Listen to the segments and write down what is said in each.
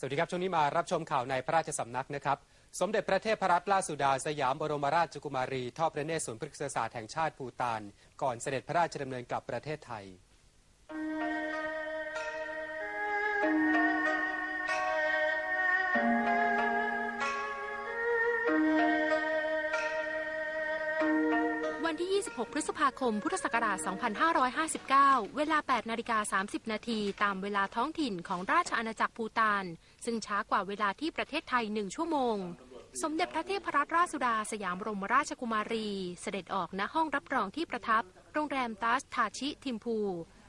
สวัสดีครับช่วงนี้มารับชมข่าวในพระราชสำนักนะครับ สมเด็จพระเทพรัตนราชสุดาสยามบรมราชกุมารี ทอดพระเนตรศูนย์พฤกษศาสตร์แห่งชาติภูตาน ก่อนเสด็จพระราชดำเนินกลับประเทศไทย ที่ 26 พฤษภาคม พุทธศักราช 2559 เวลา 8 นาฬิกา 30 นาทีตามเวลาท้องถิ่นของราชอาณาจักรภูตาน ซึ่งช้ากว่าเวลาที่ประเทศไทย 1 ชั่วโมง สมเด็จพระเทพรัตนราชสุดาสยามบรมราชกุมารี เสด็จออกณห้องรับรองที่ประทับ โรงแรมตัสทาชิทิมพู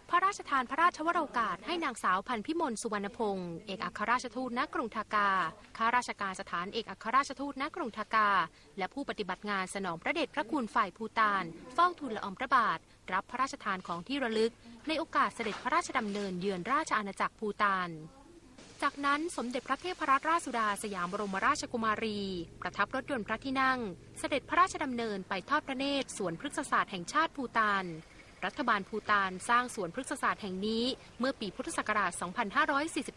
พระราชทานพระราชวโรกาสให้นางสาวพันพิมลสุวรรณพงศ์เอกอัครราชทูตณกรุงทากา ข้าราชการสถานเอกอัครราชทูตณกรุงทากา และผู้ปฏิบัติงานสนองพระเดชพระคุณฝ่ายภูตาน เฝ้าทูลละอองพระบาท รับพระราชทานของที่ระลึก ในโอกาสเสด็จพระราชดำเนินเยือนราชอาณาจักรภูตานจากนั้นสมเด็จพระเทพรัตนราชสุดาสยามบรมราชกุมารี ประทับรถยนต์พระที่นั่ง เสด็จพระราชดำเนินไปทอดพระเนตรสวนพฤกษศาสตร์แห่งชาติภูตาน รัฐบาลภูตานสร้างสวนพฤกษศาสตร์แห่งนี้เมื่อปีพุทธศักราช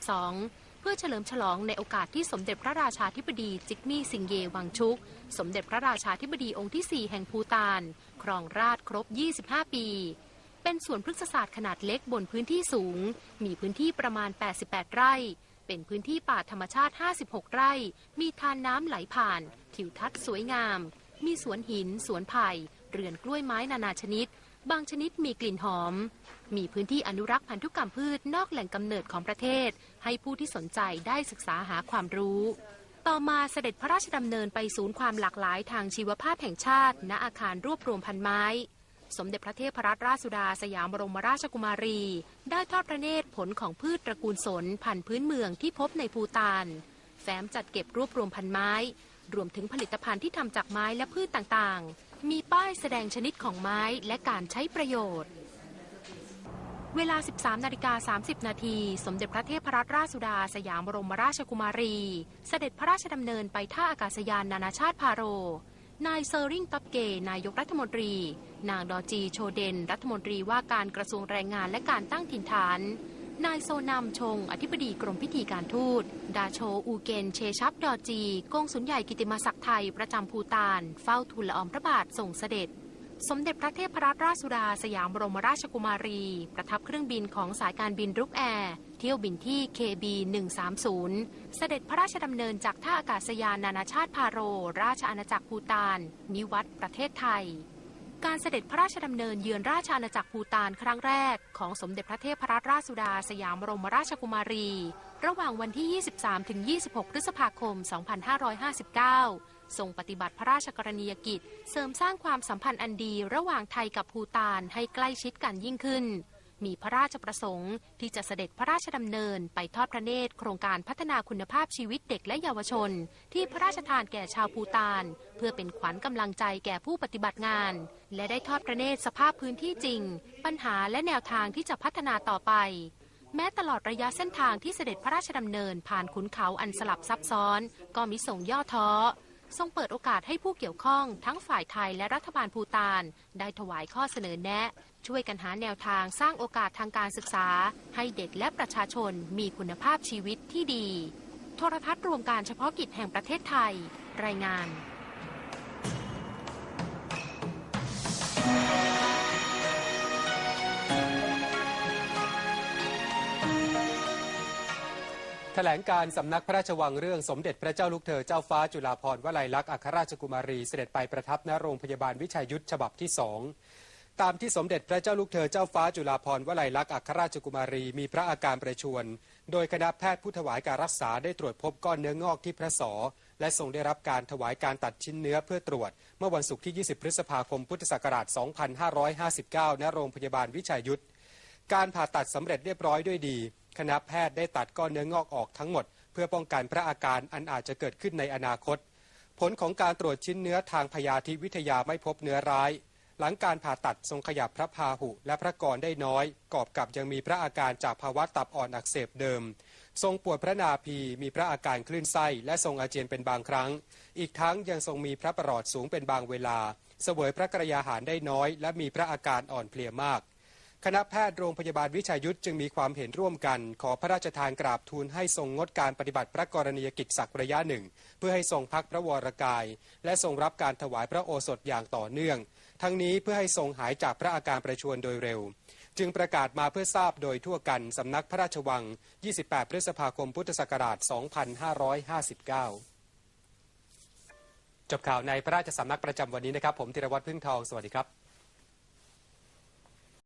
2542 เพื่อเฉลิมฉลองในโอกาสที่สมเด็จพระราชาธิบดีจิกมี่สิงเยวังชุก สมเด็จพระราชาธิบดีองค์ที่ 4 แห่งภูตาน ครองราชครบ 25 ปี เป็นสวนพฤกษศาสตร์ขนาดเล็กบนพื้นที่สูง มีพื้นที่ประมาณ 88 ไร่เป็นพื้นที่ป่าธรรมชาติ 56 ไร่ มีทานน้ำไหลผ่าน ทิวทัศน์สวยงาม มีสวนหิน สวนไผ่ เรือนกล้วยไม้นานาชนิด บางชนิดมีกลิ่นหอม มีพื้นที่อนุรักษ์พันธุกรรมพืชนอกแหล่งกำเนิดของประเทศ ให้ผู้ที่สนใจได้ศึกษาหาความรู้ ต่อมาเสด็จพระราชดำเนินไปศูนย์ความหลากหลายทางชีวภาพแห่งชาติ ณ อาคารรวบรวมพันไม้ สมเด็จพระเทพรัตนราชสุดาสยามบรมราชกุมารี ได้ทอดพระเนตรผลของพืชตระกูลสนพันธุ์พื้นเมืองที่พบในภูตานแฟ้มจัดเก็บรวบรวมพันไม้ รวมถึงผลิตภัณฑ์ที่ทำจากไม้และพืชต่างๆ มีป้ายแสดงชนิดของไม้และการใช้ประโยชน์ เวลา 13นาฬิกา30 นาทีสมเด็จพระเทพรัตนราชสุดาสยามบรมราชกุมารี เสด็จพระราชดำเนินไปท่าอากาศยานนานาชาติพาโร นายเซอร์ริงตับเก นายกรัฐมนตรี นางดอจีโชเดน รัฐมนตรีว่าการกระทรวงแรงงานและการตั้งถิ่นฐาน นายโซนามชง อธิบดีกรมพิธีการทูต ดาโชอูเกนเชชับดอจีกงสุลใหญ่กิติมศักดิ์ไทยประจำภูตาน เฝ้าทูลละอองพระบาทส่งเสด็จ สมเด็จพระเทพรัตนราชสุดาสยามบรมราชกุมารี ประทับเครื่องบินของสายการบินรุกแอร์เที่ยวบินที่ KB 130 เสด็จพระราชดำเนินจากท่าอากาศยานนานาชาติพาโร ราชอาณาจักรภูตาน นิวัตประเทศไทย การเสด็จพระราชดำเนินเยือนราชอาณาจักรภูตานครั้งแรก ของสมเด็จพระเทพรัตนราชสุดา สยามบรมราชกุมารี ระหว่างวันที่ 23 ถึง 26 พฤษภาคม 2559 ทรงปฏิบัติพระราชกรณียกิจ เสริมสร้างความสัมพันธ์อันดีระหว่างไทยกับภูตานให้ใกล้ชิดกันยิ่งขึ้น มีพระราชประสงค์ ที่จะเสด็จพระราชดำเนินไปทอดพระเนตรโครงการพัฒนาคุณภาพชีวิตเด็กและเยาวชน ที่พระราชทานแก่ชาวภูตาน เพื่อเป็นขวัญกำลังใจแก่ผู้ปฏิบัติงาน และได้ทอดพระเนตรสภาพพื้นที่จริง ปัญหาและแนวทางที่จะพัฒนาต่อไป แม้ตลอดระยะเส้นทางที่เสด็จพระราชดำเนินผ่านขุนเขาอันสลับซับซ้อน ก็มิส่งย่อท้อ ทรงเปิดโอกาสให้ผู้เกี่ยวข้องทั้งฝ่ายไทยและรัฐบาลภูตาน ได้ถวายข้อเสนอแนะ ช่วยกันหาแนวทางสร้างโอกาสทางการศึกษา ให้เด็กและประชาชนมีคุณภาพชีวิตที่ดี โทรทัศน์รวมการเฉพาะกิจแห่งประเทศไทย รายงาน แถลงการสำนักพระราชวังเรื่องสมเด็จพระเจ้าลูกเธอเจ้าฟ้าจุฬาภรณ์วลัยลักษณ์อัครราชกุมารีเสด็จไปประทับณโรงพยาบาลวิชัยยุทธฉบับที่สองตามที่สมเด็จพระเจ้าลูกเธอเจ้าฟ้าจุฬาภรณ์วลัยลักษณ์อัครราชกุมารีมีพระอาการประชวรโดยคณะแพทย์ผู้ถวายการรักษาได้ตรวจพบก้อนเนื้องอกที่พระศอและทรงได้รับการถวายการตัดชิ้นเนื้อเพื่อตรวจ เมื่อวันศุกร์ที่ 20 พฤษภาคมพุทธศักราช 2559 ณ โรงพยาบาลวิชัยยุทธการผ่าตัดสำเร็จเรียบร้อยด้วยดี คณะแพทย์ได้ตัดก้อนเนื้องอกออกทั้งหมด เพื่อป้องกันพระอาการอันอาจจะเกิดขึ้นในอนาคต ผลของการตรวจชิ้นเนื้อทางพยาธิวิทยาไม่พบเนื้อร้าย หลังการผ่าตัดทรงขยับพระพาหุ และพระกรได้น้อย กอบกับยังมีพระอาการจากภาวะตับอ่อนอักเสบเดิม ทรงปวดพระนาภีมีพระอาการคลื่นไส้ และทรงอาเจียนเป็นบางครั้ง อีกทั้งยังทรงมีพระประหลอดสูงเป็นบางเวลา เสวยพระกระยาหารได้น้อย และมีพระอาการอ่อนเพลียมาก คณะแพทย์โรงพยาบาลวิชัยยุทธจึงมีความเห็นร่วมกัน ขอพระราชทานกราบทูลให้ทรงงดการปฏิบัติพระกรณียกิจสักระยะหนึ่ง เพื่อให้ทรงพักพระวรกาย และทรงรับการถวายพระโอสถอย่างต่อเนื่อง ทั้งนี้เพื่อให้ทรงหายจากพระอาการประชวรโดยเร็ว จึงประกาศมาเพื่อทราบโดยทั่วกันสำนักพระราชวัง 28 พฤษภาคมพุทธศักราช 2559 จบข่าวในพระราชสำนักประจำวันนี้นะครับ ผมธีรวัตรพึ่งทองสวัสดีครับ